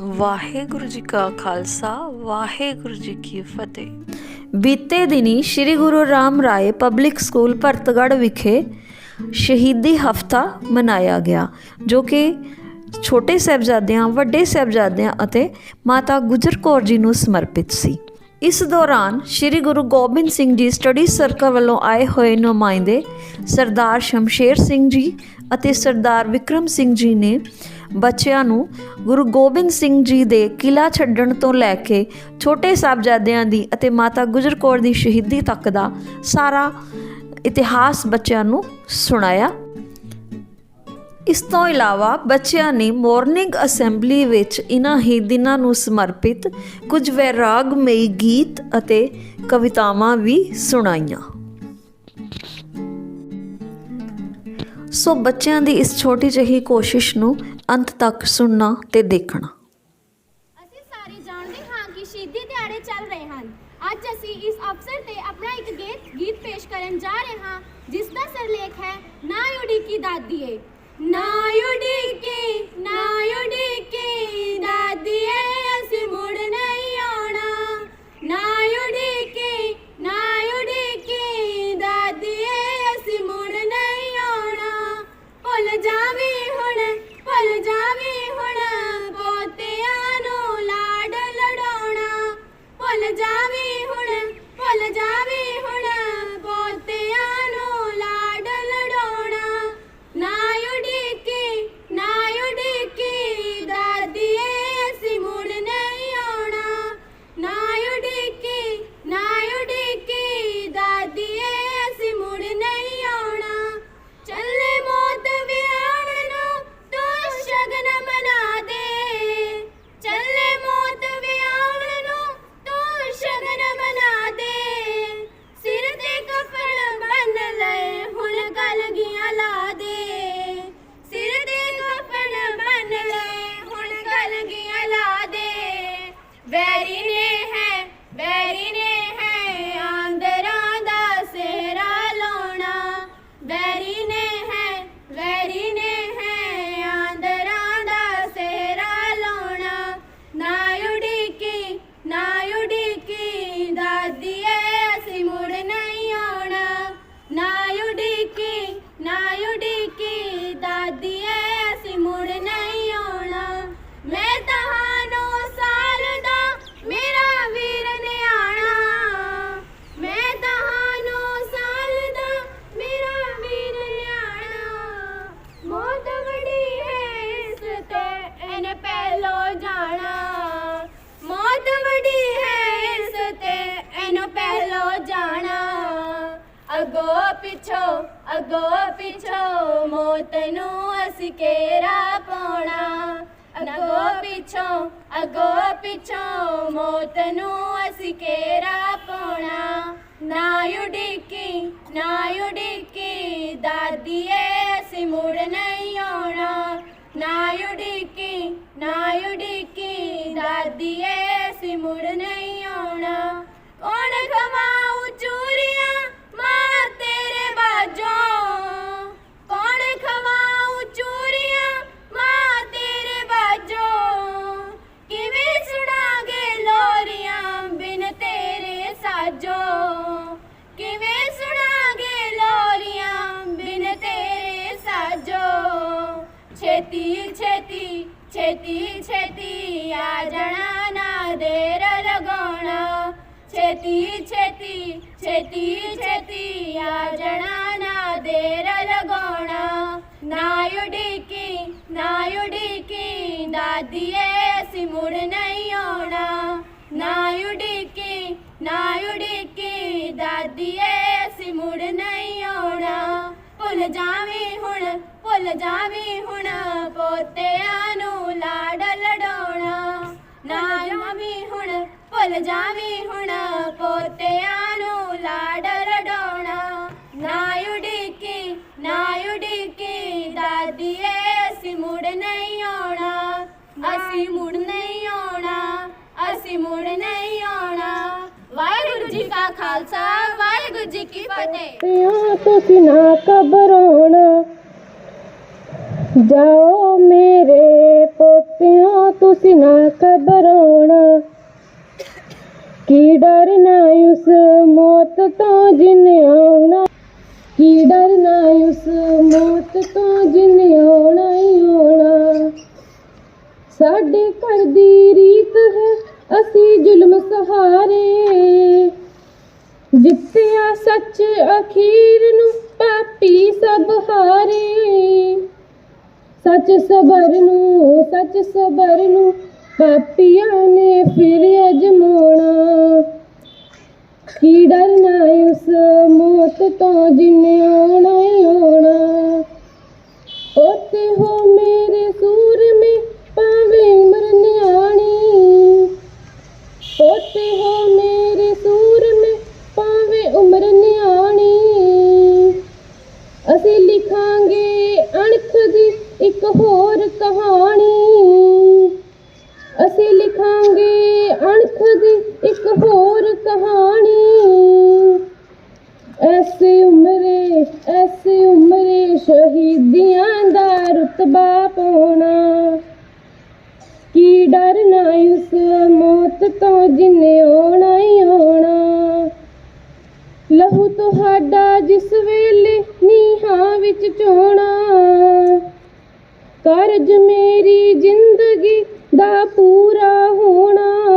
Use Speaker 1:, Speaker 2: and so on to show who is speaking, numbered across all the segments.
Speaker 1: ਵਾਹਿਗੁਰੂ ਜੀ ਕਾ ਖਾਲਸਾ, ਵਾਹਿਗੁਰੂ ਜੀ ਕੀ ਫਤਿਹ।
Speaker 2: ਬੀਤੇ ਦਿਨੀ ਸ੍ਰੀ ਗੁਰੂ ਰਾਮ ਰਾਏ ਪਬਲਿਕ ਸਕੂਲ ਭਰਤਗੜ੍ਹ ਵਿਖੇ ਸ਼ਹੀਦੀ ਹਫਤਾ ਮਨਾਇਆ ਗਿਆ, ਜੋ ਕਿ ਛੋਟੇ ਸਾਹਿਬਜ਼ਾਦਿਆਂ, ਵੱਡੇ ਸਾਹਿਬਜ਼ਾਦਿਆਂ ਅਤੇ ਮਾਤਾ ਗੁਜਰ ਕੌਰ ਜੀ ਨੂੰ ਸਮਰਪਿਤ ਸੀ। ਇਸ ਦੌਰਾਨ ਸ੍ਰੀ ਗੁਰੂ ਗੋਬਿੰਦ ਸਿੰਘ ਜੀ ਸਟੱਡੀ ਸਰਕਲ ਵੱਲੋਂ ਆਏ ਹੋਏ ਨੁਮਾਇੰਦੇ ਸਰਦਾਰ ਸ਼ਮਸ਼ੇਰ ਸਿੰਘ ਜੀ ਅਤੇ ਸਰਦਾਰ ਵਿਕਰਮ ਸਿੰਘ ਜੀ ਨੇ ਬੱਚਿਆਂ ਨੂੰ ਗੁਰੂ ਗੋਬਿੰਦ ਸਿੰਘ ਜੀ ਦੇ ਕਿਲਾ ਛੱਡਣ ਤੋਂ ਲੈ ਕੇ ਛੋਟੇ ਸਾਹਿਬਜ਼ਾਦਿਆਂ ਦੀ ਅਤੇ ਮਾਤਾ ਗੁਜਰ ਕੌਰ ਦੀ ਸ਼ਹੀਦੀ ਤੱਕ ਦਾ ਸਾਰਾ ਇਤਿਹਾਸ ਬੱਚਿਆਂ ਨੂੰ ਸੁਣਾਇਆ। ਇਸ ਤੋਂ ਇਲਾਵਾ ਬੱਚਿਆਂ ਨੇ ਮਾਰਨਿੰਗ ਅਸੈਂਬਲੀ ਵਿੱਚ ਇਨ੍ਹਾਂ ਹੀ ਦਿਨਾਂ ਨੂੰ ਸਮਰਪਿਤ ਕੁਝ ਵੈਰਾਗਮਈ ਗੀਤ ਅਤੇ ਕਵਿਤਾਵਾਂ ਵੀ ਸੁਣਾਈਆਂ। ਸੋ ਬੱਚਿਆਂ ਦੀ ਇਸ ਛੋਟੀ ਜਿਹੀ ਕੋਸ਼ਿਸ਼ ਨੂੰ ਅੰਤ ਤੱਕ ਸੁਣਨਾ ਤੇ ਦੇਖਣਾ।
Speaker 3: ਅਸੀਂ ਸਾਰੇ ਜਾਣਦੇ ਹਾਂ ਕਿ ਸ਼ਹੀਦੀ ਦਿਹਾੜੇ ਚੱਲ ਰਹੇ ਹਨ। ਅੱਜ ਅਸੀਂ ਇਸ ਅਵਸਰ ਤੇ ਆਪਣਾ ਇੱਕ ਗੀਤ ਗੀਤ ਪੇਸ਼ ਕਰਨ ਜਾ ਰਹੇ ਹਾਂ ਜਿਸ ਦਾ ਸਰਲੇਖ ਹੈ, ਨਾ ਉਡੀਕੀ ਦਾਦੀਏ। ਨਾ ਉਡੀਕੀ ਨਾ ਉਡੀਕੀ ਦਾਦੀਏ ਅਸੀਂ ਮੁੜ ਨਹੀਂ ਅਗੋ ਪਿਛੋ ਅਗੋ ਪਿਛੋ ਮੌਤ ਨੂੰ ਅਸੀਂ ਕੇਰਾ ਪਾਉਣਾ। ਅਗੋ ਪਿਛੋ ਅਗੋ ਪਿਛੋ ਮੌਤ ਨੂੰ ਅਸੀਂ ਕੇਰਾ ਪਾਉਣਾ। ਨਾ ਉਡੀਕੀ ਨਾ ਉਡੀਕੀ ਦਾਦੀਏ ਅਸੀਂ ਮੁੜ ਨਹੀਂ ਆਉਣਾ। ਨਾ ਉਡੀਕੀ ਨਾ ਉਡੀਕੀ ਦਾਦੀਏ ਅਸੀਂ ਮੁੜ ਨਹੀਂ ਆਉਣਾ। ਛੇਤੀ ਛੇਤੀ ਛੇਤੀ ਛੇਤੀ ਆ ਜਾਣਾ ਨਾ ਦੇਰ ਲਗਾਉਣਾ ਛੇਤੀ ਛੇਤੀ ਛੇਤੀ ਛੇਤੀ ਆ ਜਾਣਾ ਨਾ ਦੇਰ ਲਗਾਉਣਾ ਨਾ ਉਡੀਕੀ ਨਾ ਉਡੀਕੀ ਦਾਦੀਏ ਅਸੀਂ ਮੁੜ ਨਹੀਂ ਆਉਣਾ ਨਾ ਉਡੀਕੀ ਭੁੱਲ ਜਾਵੀਂ ਹੁਣ ਪੋਤਿਆਂ ਨੂੰ ਲਾਡ ਲਡਾਉਣਾ। ਨਾ ਜਾਵੀਂ ਹੁਣ, ਭੁੱਲ ਜਾਵੀਂ ਹੁਣ ਪੋਤਿਆਂ ਨੂੰ ਲਾਡ ਲਡਾਉਣਾ। ਨਾ ਉਡੀਕੀ ਨਾ ਉਡੀਕੀ ਦਾਦੀਏ ਅਸੀਂ ਮੁੜ ਨਹੀਂ ਆਉਣਾ। ਅਸੀਂ ਮੁੜ ਨਹੀਂ ਆਉਣਾ, ਅਸੀਂ ਮੁੜ ਨਹੀਂ ਆਉਣਾ। ਵਾਹਿਗੁਰੂ ਜੀ ਕਾ ਖਾਲਸਾ, ਵਾਹਿਗੁਰੂ ਜੀ ਕੀ ਫਤਿਹ।
Speaker 4: ਪਿਆ ਤੁਸੀਂ ਨਾ ਘਬਰਾਉਣਾ। ਜਾਓ ਮੇਰੇ ਪੋਤਿਆਂ, ਤੁਸੀਂ ਨਾ ਘਬਰਾਉਣਾ। ਕੀ ਡਰਨਾ ਉਸ ਮੌਤ ਤੋਂ ਜਿਨੇ ਆਉਣਾ। ਕੀ ਡਰਨਾ ਉਸ ਮੌਤ ਤੋਂ ਜਿਨੇ ਆਉਣਾ ਹੀ ਆਉਣਾ। ਸਾਡੇ ਘਰ ਦੀ ਰੀਤ ਹੈ, ਅਸੀਂ ਜ਼ੁਲਮ ਸਹਾਰੇ। ਜਿੱਤਿਆ ਸੱਚ ਅਖੀਰ ਨੂੰ, ਪਾਪੀ ਸਭ ਹਾਰੇ। ਸੱਚ ਸਬਰ ਨੂੰ, ਸੱਚ ਸਬਰ ਨੂੰ ਪਾਪੀਆਂ ਨੇ ਫਿਰ ਅਜਮਾਉਣਾ। ਕੀ ਡਰਨਾ ਉਸ ਮੌਤ ਤੋਂ ਜਿਨੇ ਆਉਣਾ ਹੀ ਆਉਣਾ। ਓਤੇ ਹੋ ਜਿਨੇ ਆਉਣਾ ਹੀ ਆਉਣਾ। ਲਹੂ ਤੁਹਾਡਾ ਜਿਸ ਵੇਲੇ ਨੀਹਾਂ ਵਿੱਚ ਚੋਣਾ। ਕਰਜ ਮੇਰੀ ਜ਼ਿੰਦਗੀ ਦਾ ਪੂਰਾ ਹੋਣਾ।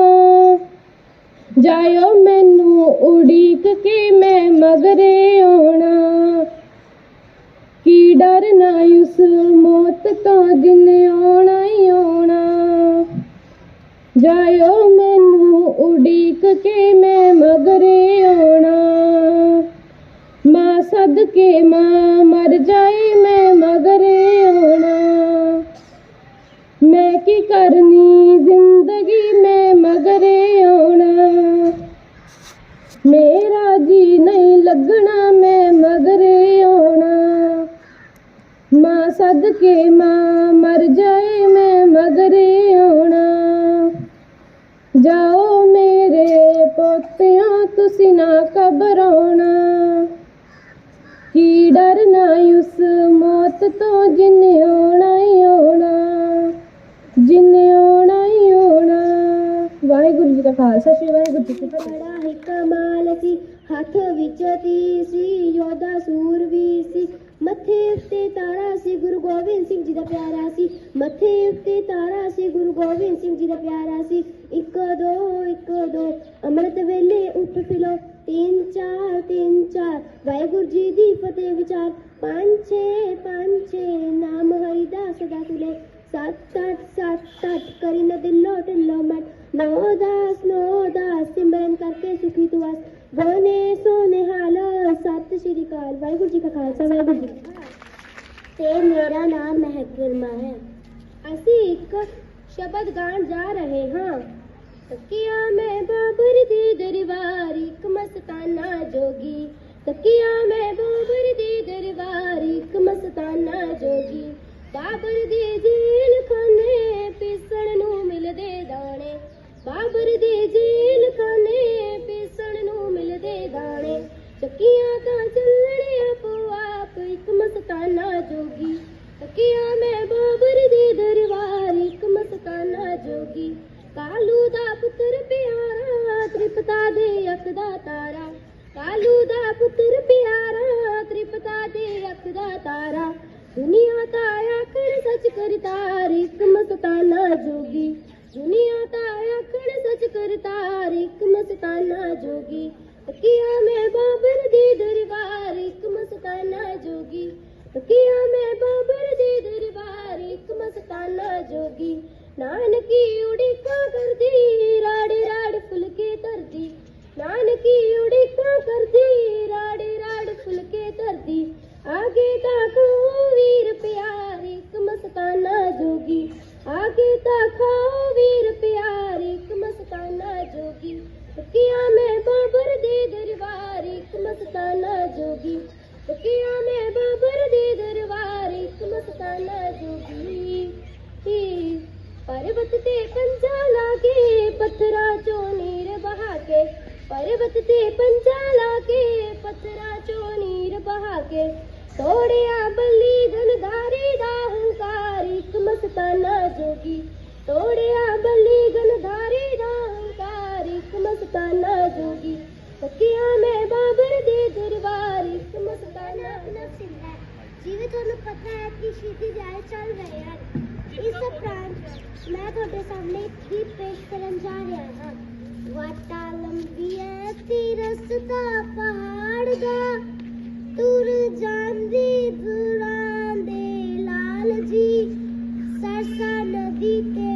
Speaker 4: ਜਾਇਓ ਮੈਨੂੰ ਉਡੀਕ ਕੇ ਮੈਂ ਮਗਰੇ ਆਉਣਾ। ਕੀ ਡਰ ਨਾ ਉਸ ਮੌਤ ਤੋਂ ਜਿਨੇ ਆਉਣਾ ਸਦਕੇ ਮਾਂ ਮਰ ਜਾਏ ਮੈਂ ਮਗਰੇ ਆਉਣਾ। ਮੈਂ ਕੀ ਕਰਨੀ ਜ਼ਿੰਦਗੀ ਮੈਂ ਮਗਰੇ ਆਉਣਾ। ਮੇਰਾ ਜੀ ਨਹੀਂ ਲੱਗਣਾ ਮੈਂ ਮਗਰੇ ਆਉਣਾ। ਮਾਂ ਸਦਕੇ ਮਾਂ ਮਰ ਜਾਏ ਵਾਹਿਗੁਰੂ ਜੀ ਦਾ ਖਾਲਸਾ, ਸ੍ਰੀ ਵਾਹਿਗੁਰੂ ਜੀ ਕੀ ਫਤਿਹ।
Speaker 5: ਬੜਾ ਹੀ ਕਮਾਲ ਸੀ, ਹੱਥ ਵਿੱਚ ਤੀ ਸੀ, ਯੋਧਾ ਸੂਰਵੀਰ ਸੀ। ਮੱਥੇ ਉੱਤੇ ਤਾਰਾ ਸੀ, ਗੁਰੂ ਗੋਬਿੰਦ ਸਿੰਘ ਜੀ ਦਾ ਪਿਆਰਾ ਸੀ। ਮੱਥੇ ਉੱਤੇ ਤਾਰਾ ਸੀ, ਗੁਰੂ ਗੋਬਿੰਦ ਸਿੰਘ ਜੀ ਦਾ ਪਿਆਰਾ ਸੀ। ਇੱਕ ਦੋ ਇੱਕ ਦੋ, ਅੰਮ੍ਰਿਤ ਵੇਲੇ ਉੱਠ ਫਿਲੋ ਤਿੰਨ ਚਾਰ ਤਿੰਨ ਚਾਰ, ਵਾਹਿਗੁਰੂ ਜੀ ਦੀ ਫਤਿਹ ਵਿਚਾਰ। ਪੰਜ ਛੇ ਪੰਜ ਛੇ, ਨਾਮ ਹਰੀ ਦਾ ਸਦਾ ਤੁਲੇ ਸੱਤ ਅੱਠ ਸੱਤ ਅੱਠ, ਕਰੀ ਨਾ ਦਿਲੋਂ ਢਿੱਲੋਂ ਮਟ ਨੌ ਦਸ ਨੌ ਦਸ ਸਿਮਰਨ ਕਰਕੇ ਸੁਖੀ ਤੂੰ ਵਸ ਬੋਲੇ ਸੋਨੇ ਹਾਲ, ਸਤਿ ਸ਼੍ਰੀ ਅਕਾਲ। ਵਾਹਿਗੁਰੂ ਜੀ ਕਾ ਖਾਲਸਾ, ਵਾਹਿਗੁਰੂ ਜੀ ਤੇ ਮੇਰਾ ਨਾਮ ਮਹਿਕ ਗੁਰਮਾ ਹੈ। ਅਸੀਂ ਇੱਕ ਸ਼ਬਦ ਗਾਣ ਜਾ ਰਹੇ ਹਾਂ। ਤਕਿਆ ਮੈਂ ਬਾਬਰ ਦੀ ਦਰਬਾਰ, ਇੱਕ ਮਸਤਾਨਾ ਜੋਗੀ। ਤਕਿਆ ਮੈਂ ਬਾਬਰ ਦੀ ਦਰਬਾਰ, ਇੱਕ ਮਸਤਾਨਾ ਜੋਗੀ। ਬਾਬਰ ਦੀ ਜੇਲ ਖਾਨੇ ਮਸਤਾਨਾ ਜੋਗੀ। ਤਕੀਆਂ ਮੈਂ ਬਾਬਰ ਦੀ ਦਰਬਾਰ ਇੱਕ ਮਸਤਾਨਾ ਜੋਗੀ। ਕਾਲੂ ਦਾ ਪੁੱਤਰ ਪਿਆਰਾ, ਤ੍ਰਿਪਤਾ ਦੇ ਅੱਖ ਦਾ ਤਾਰਾ। ਕਾਲੂ ਦਾ ਪੁੱਤਰ ਪਿਆਰਾ, ਤ੍ਰਿਪਤਾ ਦੇ ਅੱਖ ਦਾ ਤਾਰਾ। ਦੁਨੀਆ ਦਾ ਆਖਣ ਸੱਚ ਕਰਤਾਰ, ਇੱਕ ਮਸਤਾਨਾ ਜੋਗੀ। ਦੁਨੀਆ ਦਾ ਆਖਣ ਸੱਚ ਕਰਤਾਰ, ਇੱਕ ਮਸਤਾਨਾ ਜੋਗੀ। ਤਕੀਆ ਮੈਂ ਬਾਬਰ ਦੀ ਦਰਬਾਰ ਇੱਕ ਮਸਤਾਨਾ ਜੋਗੀ। ਤਕੀਆ ਮੈਂ ਬਾਬਰ ਦੀ ਦਰਬਾਰ ਇੱਕ ਮਸਤਾਨਾ ਜੋਗੀ। ਨਾਨਕੀ ਉਡੀਕਾਂ ਹੋਗੀ ਪਰਬਤ ਤੇ ਪੰਜਾ ਲਾ ਕੇ ਪੱਥਰਾਂ ਚੋਂ ਨੀਰ ਬਹਾ ਕੇ। ਪਰਬਤ ਤੇ ਪੰਜਾ ਲਾ ਕੇ ਪੱਥਰਾਂ ਚੋਂ ਨੀਰ ਬਹਾ ਕੇ। ਤੋੜਿਆ ਬੱਲੀ ਗਨਧਾਰੀ ਦਾ ਹੰਕਾਰ, ਇੱਕ ਮਸਤਾਨਾ ਜੋਗੀ। ਤੋੜਿਆ
Speaker 6: ਬੱਲੀ ਗਨਧਾਰੀ ਦਾ ਹੰਕਾਰ, ਇੱਕ ਮਸਤਾਨਾ ਜੋਗੀ। ਸਕਿਆ ਮੈਂ ਬਾਬਰ ਦੇ ਦਰਬਾਰ, ਇੱਕ ਮਸਤਾਨਾ ਨਫਸਿੰਦਾ ਜਿਵੇਂ ਤੁਹਾਨੂੰ ਪਤਾ ਹੈ ਕਿ ਸ਼ਹੀਦੀ ਦਿਹਾੜੇ ਚੱਲ ਰਹੇ ਹਨ ਇਸ ਉਪਰੰਤ ਮੈਂ ਤੁਹਾਡੇ ਸਾਹਮਣੇ ਇੱਕ ਗੀਤ ਪੇਸ਼ ਕਰਨ ਜਾ ਰਿਹਾ ਹਾਂ। ਵਾਟਾ ਲੰਬੀਆਂ ਤੇ ਰਸਤਾ ਪਹਾੜ ਦਾ। ਤੁਰ ਜਾਂਦੀ ਦੁਰਾਂ ਦੇ ਲਾਲ ਜੀ ਸਰਸਾ ਨਦੀ ਤੇ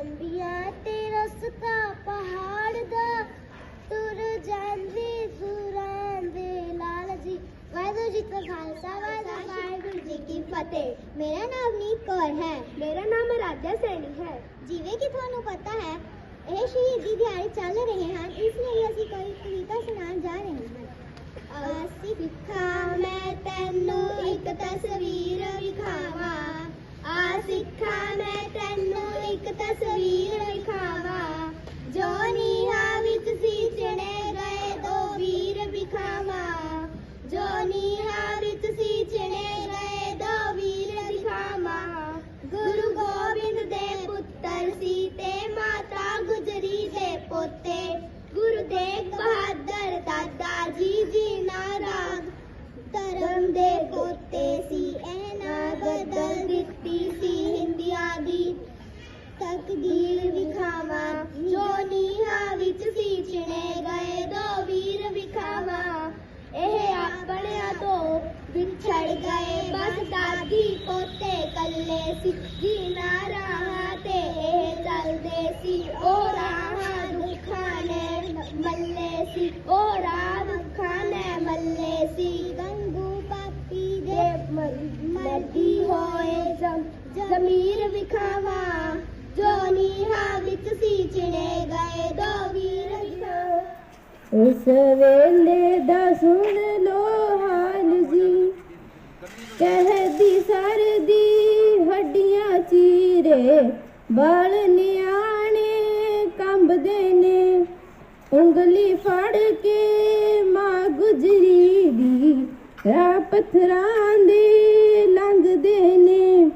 Speaker 6: ਵਾਟਾ ਲੰਬੀਆਂ ਤੇ ਰਸਤਾ ਪਹਾੜ ਦਾ ਤੁਰ ਜਾਂਦੀ ਸੁਰਾਂ ਦੇ ਲਾਲ ਜੀ ਵਾਹਿਗੁਰੂ ਜੀ ਕਾ ਖਾਲਸਾ ਵਾਹਿਗੁਰੂ ਜੀ ਕੀ ਫਤਿਹ ਮੇਰਾ ਨਾਮ ਨੀਤ ਕੌਰ ਹੈ ਮੇਰਾ ਨਾਮ ਰਾਜਾ ਸੈਣੀ ਹੈ ਜਿਵੇਂ ਕਿ ਤੁਹਾਨੂੰ ਪਤਾ ਹੈ ਇਹ ਸ਼ਹੀਦੀ ਦਿਹਾੜੇ ਚੱਲ ਰਹੇ ਹਨ ਇਸ ਲਈ ਅਸੀਂ ਕੋਈ ਕਵਿਤਾ ਸੁਣਾਉਣ ਜਾ ਰਹੇ ਹਾਂ
Speaker 7: ਉਸ ਵੇਲੇ ਦਾ ਸੁਣ ਲੋ ਹਾਲ ਜੀ। ਕਹਿਦੀ ਸਰਦੀ ਹੱਡੀਆਂ ਚੀਰੇ ਬਾਲ ਨਿਆਣੇ ਕੰਬਦੇ ਨੇ। ਉਂਗਲੀ ਫੜ ਕੇ ਮਾਂ ਗੁਜਰੀ ਦੀ ਰਾ ਪੱਥਰਾਂ ਦੇ ਲੰਘਦੇ ਨੇ।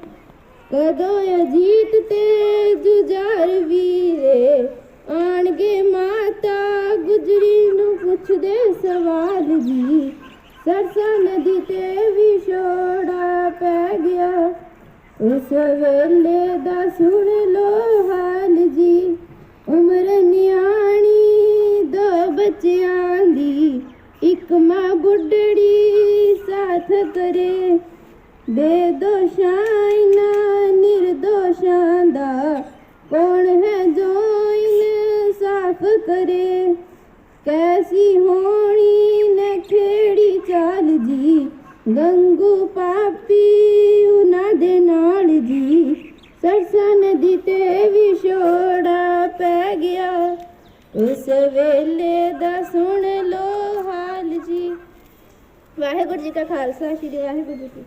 Speaker 7: ਕਦੋਂ ਅਜੀਤ ਤੇ ਜੁਝਾਰ ਵੀਰੇ ਆਣਗੇ ਮਾਤਾ ਗੁਜਰੀ ਨੂੰ ਪੁੱਛਦੇ ਸਵਾਲ ਜੀ। ਸਰਸਾ ਨਦੀ ਤੇ ਵਿਛੋੜਾ ਪੈ ਗਿਆ। ਉਸ ਵੇਲੇ ਦਾ ਸੁਣ ਲੋ ਹਾਲ ਜੀ। ਉਮਰ ਨਿਆਣੀ ਦੋ ਬੱਚਿਆਂ ਦੀ। ਇੱਕ ਮਾਂ ਬੁੱਢੜੀ ਸਾਥ ਕਰੇ। ਬੇਦੋਸ਼ਾਂ ਇਨ੍ਹਾਂ ਨਿਰਦੋਸ਼ਾਂ ਦਾ ਕੌਣ ਹੈ ਜੋ ਇਨਸਾਫ ਕਰੇ। ਕੈਸੀ ਹੋਣੀ ਨੇ ਖੇੜੀ ਚਾਲ ਜੀ। ਗੰਗੂ ਪਾਪੀ ਉਹਨਾਂ ਦੇ ਨਾਲ ਜੀ। ਸਰਸਾ ਨਦੀ ਤੇ ਵਿਛੋੜਾ ਪੈ ਗਿਆ। ਉਸ ਵੇਲੇ ਦਾ ਸੁਣ ਲੋ ਹਾਲ ਜੀ। ਵਾਹਿਗੁਰੂ ਜੀ ਕਾ ਖਾਲਸਾ, ਸ੍ਰੀ ਵਾਹਿਗੁਰੂ ਜੀ ਕੀ